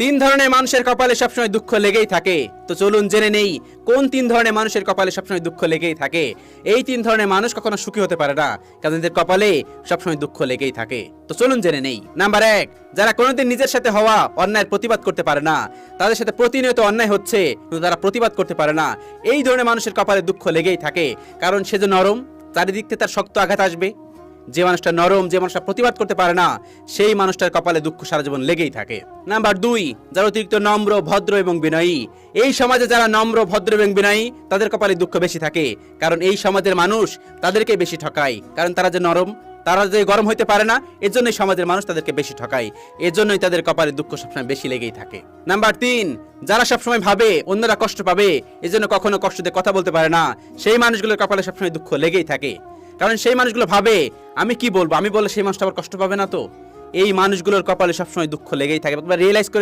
তিন ধরনের মানুষের কপালে সবসময় দুঃখ লেগেই থাকে। তো চলুন জেনে নেই, কোন তিন ধরনের মানুষের কপালে সবসময় দুঃখ লেগেই থাকে? এই তিন ধরনের মানুষ কখনো সুখী হতে পারে না, কারণ এদের কপালে সবসময় দুঃখ লেগেই থাকে। তো চলুন জেনে নেই। নাম্বার এক, যারা কোনোদিন নিজের সাথে হওয়া অন্যায়ের প্রতিবাদ করতে পারে না, তাদের সাথে প্রতিনিয়ত অন্যায় হচ্ছে, কিন্তু তারা প্রতিবাদ করতে পারে না। এই ধরনের মানুষের কপালে দুঃখ লেগেই থাকে, কারণ সে যে নরম, চারিদিক থেকে তার শক্ত আঘাত আসবে। যে মানুষটা নরম, যে মানুষটা প্রতিবাদ করতে পারে না, সেই মানুষটার কপালে দুঃখ সারা জীবন লেগেই থাকে। নাম্বার দুই, যারা অতিরিক্ত নম্র, ভদ্র এবং বিনয়ী। এই সমাজে যারা নম্র, ভদ্র এবং বিনয়ী, তাদের কপালে দুঃখ বেশি থাকে। কারণ এই সমাজের মানুষ তাদেরকে বেশি ঠকায়। কারণ তারা যে নরম, তারা যে গরম হইতে পারে না এর জন্যই সমাজের মানুষ তাদেরকে বেশি ঠকায়। এর জন্যই তাদের কপালে দুঃখ সবসময় বেশি লেগেই থাকে। নাম্বার তিন, যারা সবসময় ভাবে, অন্যরা কষ্ট পাবে, এজন্য কখনো কষ্ট দিয়ে কথা বলতে পারে না, সেই মানুষগুলোর কপালে সবসময় দুঃখ লেগেই থাকে। কারণ সেই মানুষগুলো ভাবে, আমি কি বলব? আমি বলে সেই মানুষটা আবার কষ্ট পাবে না তো? এই মানুষগুলোর কপালে সবসময় দুঃখ লেগেই থাকে। রিয়েলাইজ করে